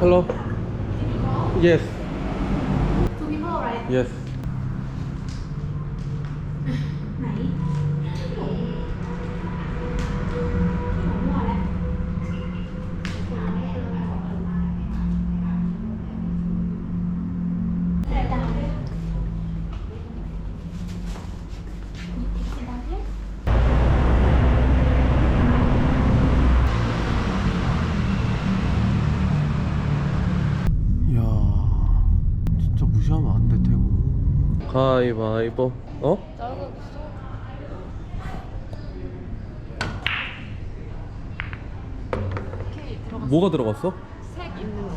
Hello. Yes. Two people right Yes. 가위바위보 어? 오케이 들어갔어. 뭐가 들어갔어? 색 있는 거.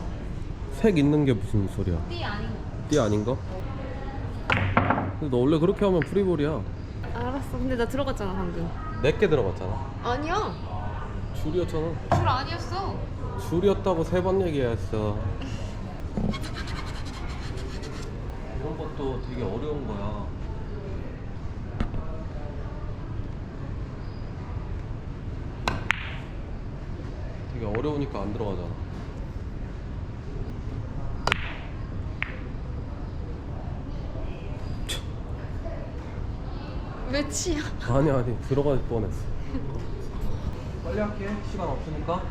색 있는 게 무슨 소리야 띠 아닌 거. 띠 아닌가? 근데 너 원래 그렇게 하면 프리볼이야 알았어. 근데 나 들어갔잖아 방금. 내게 들어갔잖아 아니야. 줄이었잖아 줄 아니었어. 줄이었다고 세 번 얘기했어 이런 것도 되게 어려운 거야. 되게 어려우니까 안 들어가잖아. 왜 치야? 아니 아니 들어갈 뻔했어. 빨리 할게. 시간 없으니까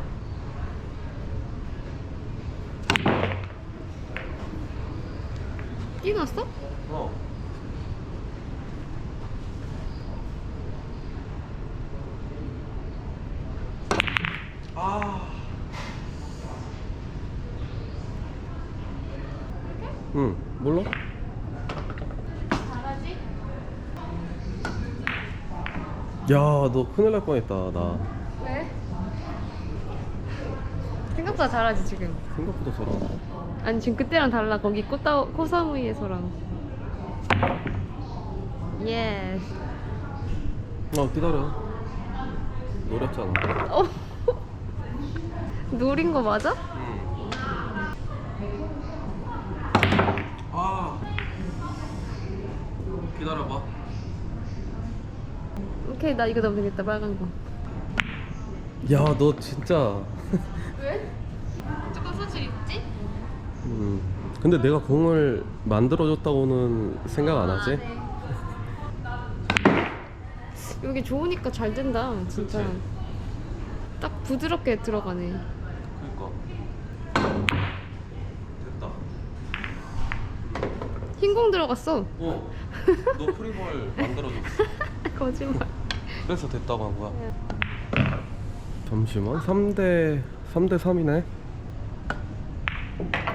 띠 났어? 어 아. 응, 몰라? 잘하지? 야, 너 큰일 날 뻔했다, 나. 왜? 생각보다 잘하지 지금. 생각보다 잘하네. 아니 지금 그때랑 달라. 거기 꽃다 코사무이에서랑. 예스. 어, 기다려. 노렸잖아. 어. 노린 거 맞아? 응. 아. 기다려봐. 오케이 나 이거 넣으면 되겠다 빨간 거. 야, 너 진짜. 왜? 음. 근데 내가 공을 만들어줬다고는 생각 안 하지? 네. 여기 좋으니까 잘 된다 진짜. 그치? 딱 부드럽게 들어가네. 그니까. 됐다. 흰공 들어갔어. 어. 너 프리볼 만들어줬어. 거짓말. 그래서 됐다고 한 거야. 잠시만. 3대 3대 3이네.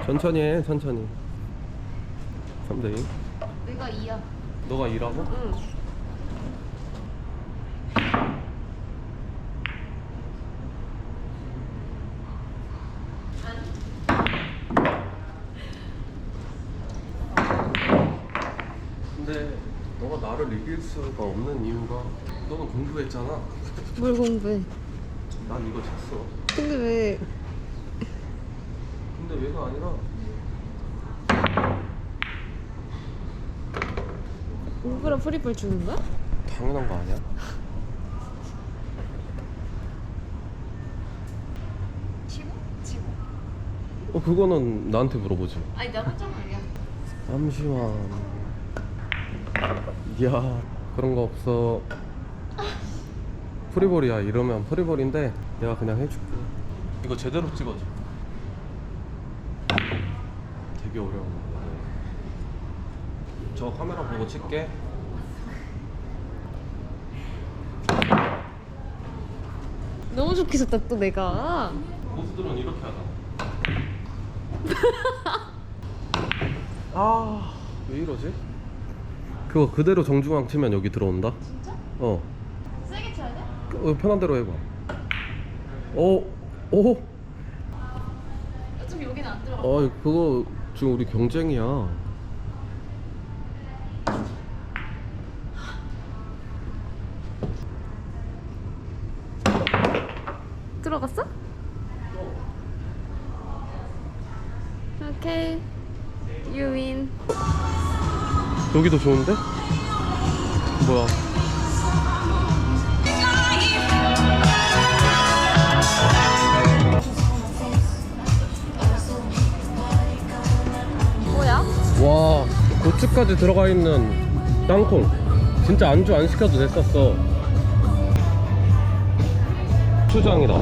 천천히 해. 천천히. 3대 2. 내가 2야. 너가 2라고? 응. 근데 너가 나를 이길 수가 없는 이유가 너는 공부했잖아. 뭘 공부해? 난 이거 쳤어. 근데 왜? 근데 왜가 아니라 일부러 프리볼 주는 거야? 당연한 거 아니야? 치고? 치고. 어 그거는 나한테 물어보지. 아니 나 혼자 말이야. 잠시만. 야 그런 거 없어. 프리볼이야 이러면 프리볼인데 내가 그냥 해줄게. 이거 제대로 찍어줘. 되게 어려운 거. 저 카메라 보고 칠게. 너무 좋게 쳤다 또 내가. 고수들은 이렇게 하잖아. 아, 왜 이러지? 그거 그대로 정중앙 치면 여기 들어온다? 진짜? 어. 세게 쳐야 돼? 어, 편한 대로 해봐. 오, 오. 좀 여기는 안 들어가. 어, 그거 지금 우리 경쟁이야. 들어갔어? 오케이. Win. 여기도 좋은데? 뭐야? 고추까지 들어가 있는 땅콩 진짜 안주 안 시켜도 됐었어. 초장이다.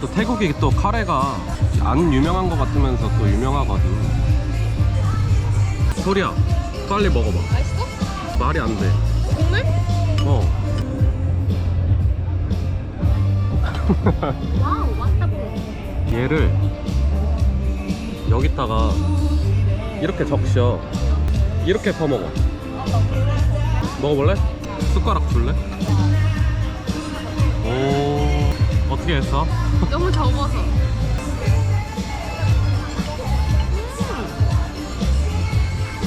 또 태국이 또 카레가 안 유명한 것 같으면서 또 유명하거든. 소리야 빨리 먹어봐. 맛있어? 말이 안돼. 국물? 어. 와우 맛있다 얘를 여기다가 이렇게 적셔 이렇게 퍼먹어 먹어볼래? 숟가락 줄래? 오 어떻게 했어? 너무 적어서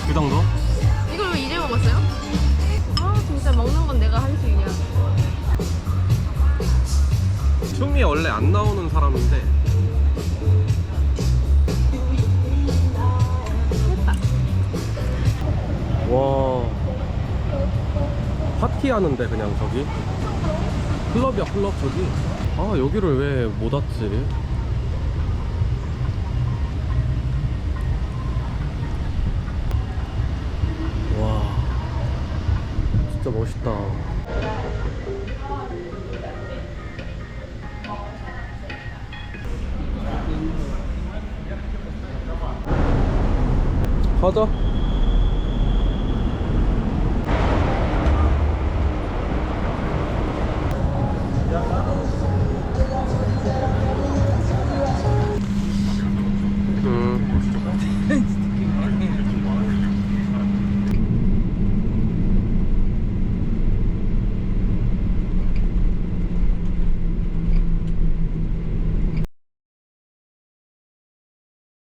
이 정도? 이걸 왜 이래 먹었어요? 아 진짜 먹는 건 내가 한식이야 춤이 원래 안 나오는 사람인데 와. 파티하는데 그냥 저기? 클럽이야 클럽 저기? 아 여기를 왜 못 왔지? 와. 진짜 멋있다. 가자